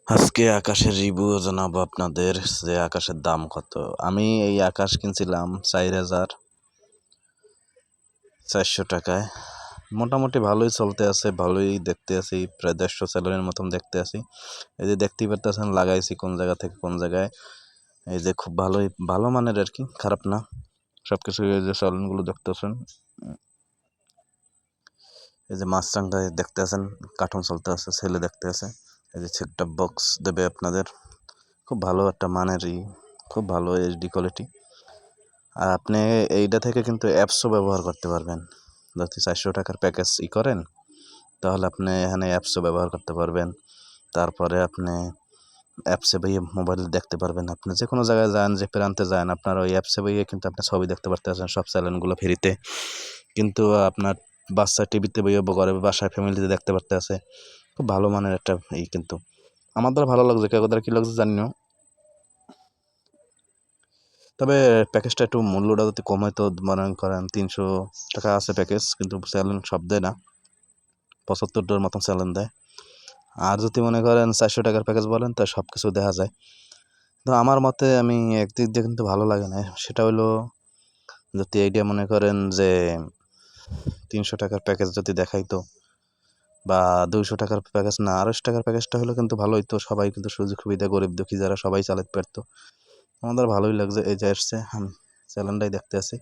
আজকে আকাশের রিভিউ জানাব আপনাদের যে আকাশের দাম কত। আমি এই আকাশ কিনছিলাম চার হাজার চারশো টাকায়। মোটামুটি ভালোই চলতে আছে, ভালোই দেখতে আছি, প্রায় দেড়শো স্যালারির মতন দেখতে আছি। এই যে দেখতেই পারতেছেন, লাগাইছি কোন জায়গা থেকে কোন জায়গায়। এই যে খুব ভালোই, ভালো মানের আর কি, খারাপ না। সব কিছু এই যে স্যালুনগুলো দেখতেছেন। এই যে মাছরাঙ্গায় দেখতে আছেন, কার্টুন চলতে আছে, ছেলে দেখতে আছে। এই যে একটা বক্স দেবে আপনাদের। খুব ভালো একটা মানেরই খুব ভালো এইচডি কোয়ালিটি আর আপনি এইটা থেকে কিন্তু অ্যাপসও ব্যবহার করতে পারবেন। যদি চারশো টাকার প্যাকেজ ই করেন, তাহলে আপনি এখানে অ্যাপসও ব্যবহার করতে পারবেন। তারপরে আপনি অ্যাপসে বইয়ে মোবাইল দেখতে পারবেন। আপনি যে কোনো জায়গায় যান, যে প্রান্তে যান, আপনার ওই অ্যাপসে বইয়ে কিন্তু আপনি ছবি দেখতে পারতেছেন সব চ্যানেলগুলো ফ্রিতে। কিন্তু আপনার বাচ্চা টিভিতে বইয়ে ঘরে বাসায় ফ্যামিলিতে দেখতে পারতে আছে। খুব ভালো মানের একটা এই কিন্তু। আমার দ্বারা ভালো লাগছে কেউ দ্বারা কী লাগছে জানি তবে প্যাকেজটা একটু মূল্যটা যদি কম হয় তো মনে করেন তিনশো টাকা আছে প্যাকেজ কিন্তু স্যালেন সব দেয় না। পঁচাত্তর ডোর মতন স্যালেন দেয়। আর যদি মনে করেন চারশো টাকার প্যাকেজ বলেন, তা সব কিছু দেখা যায়। তো আমার মতে আমি একদিক দিয়ে কিন্তু ভালো লাগে না। সেটা হলো যদি এইটা মনে করেন যে তিনশো টাকার প্যাকেজ যদি দেখাইতো বা দুইশো টাকার প্যাকেজ না, আড়াইশো টাকার প্যাকেজটা হলে কিন্তু ভালো হইতো সবাই কিন্তু সুযোগ সুবিধা, গরিব দুঃখী যারা সবাই চালাতে পারতো। আমাদের ভালোই লাগছে, এই যে এসছে আমি চ্যানেলটাই দেখতে আছি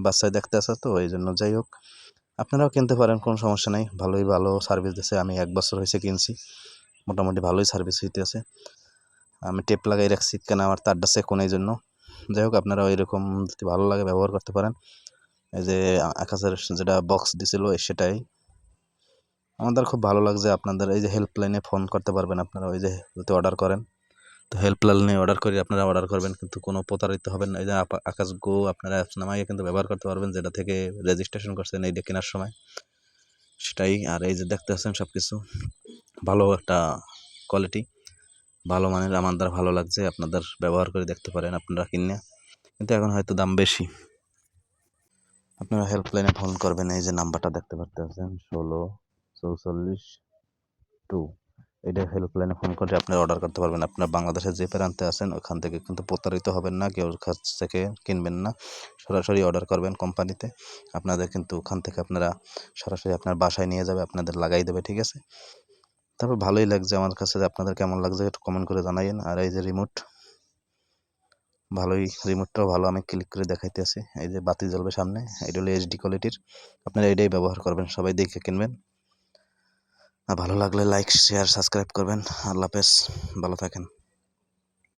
বাচ্চায় দেখতে আসে তো, এই জন্য যাই হোক। আপনারাও কিনতে পারেন, কোনো সমস্যা নেই। ভালোই ভালো সার্ভিস দিচ্ছে আমি এক বছর হয়েছে কিনছি। মোটামুটি ভালোই সার্ভিস হইতেছে আমি টেপ লাগাই রাখছি, কেন আমার তারটা সেকোন এই জন্য। যাই হোক আপনারা এরকম যদি ভালো লাগে, ব্যবহার করতে পারেন। এই যে আকাশের যেটা বক্স দিছিল সেটাই। আমাদের খুব ভালো লাগছে আপনাদের এই যে হেল্পলাইনে ফোন করতে পারবেন আপনারা, ওই যে যদি অর্ডার করেন। তো হেল্পলাইনে অর্ডার করে, আপনারা অর্ডার করবেন, কিন্তু কোনো প্রতারিত হবেন না। এই যে আকাশ গো, আপনারা অ্যাপস নামাইয়ে কিন্তু ব্যবহার করতে পারবেন, যেটা থেকে রেজিস্ট্রেশন করছেন এইটা কেনার সময়। সেটাই, আর এই যে দেখতে পাচ্ছেন সব কিছু ভালো একটা কোয়ালিটি ভালো মানের, আমাদের ভালো লাগছে, আপনাদের ব্যবহার করে দেখতে পারেন আপনারা কিনে। কিন্তু এখন হয়তো দাম বেশি। আপনারা হেল্পলাইনে ফোন করবেন, এই যে নাম্বারটা দেখতে পারতেছেন, ষোলো চৌচল্লিশ টু এটা হেল্পলাইনে ফোন করে আপনারা অর্ডার করতে পারবেন। আপনার বাংলাদেশের যে প্রান্তে আছেন, ওখান থেকে কিন্তু প্রতারিত হবেন না, কেউ কাছ থেকে কিনবেন না। সরাসরি অর্ডার করবেন কোম্পানিতে। আপনাদের কিন্তু ওখান থেকে আপনারা সরাসরি আপনার বাসায় নিয়ে যাবে, আপনাদের লাগাই দেবে, ঠিক আছে? তারপর ভালোই লাগছে আমার কাছে আপনাদের কেমন লাগছে, একটু কমেন্ট করে জানাইন আর এই যে রিমোট ভালোই রিমোটটাও ভালো, আমি ক্লিক করে দেখাইতে আছি। এই যে বাতি জ্বলবে সামনে, এটা হলো এইচডি কোয়ালিটির আপনারা এটাই ব্যবহার করবেন, সবাই দেখে কিনবেন। ভালো লাগলে লাইক শেয়ার সাবস্ক্রাইব করবেন। আল্লাহ হাফেজ। ভালো থাকেন।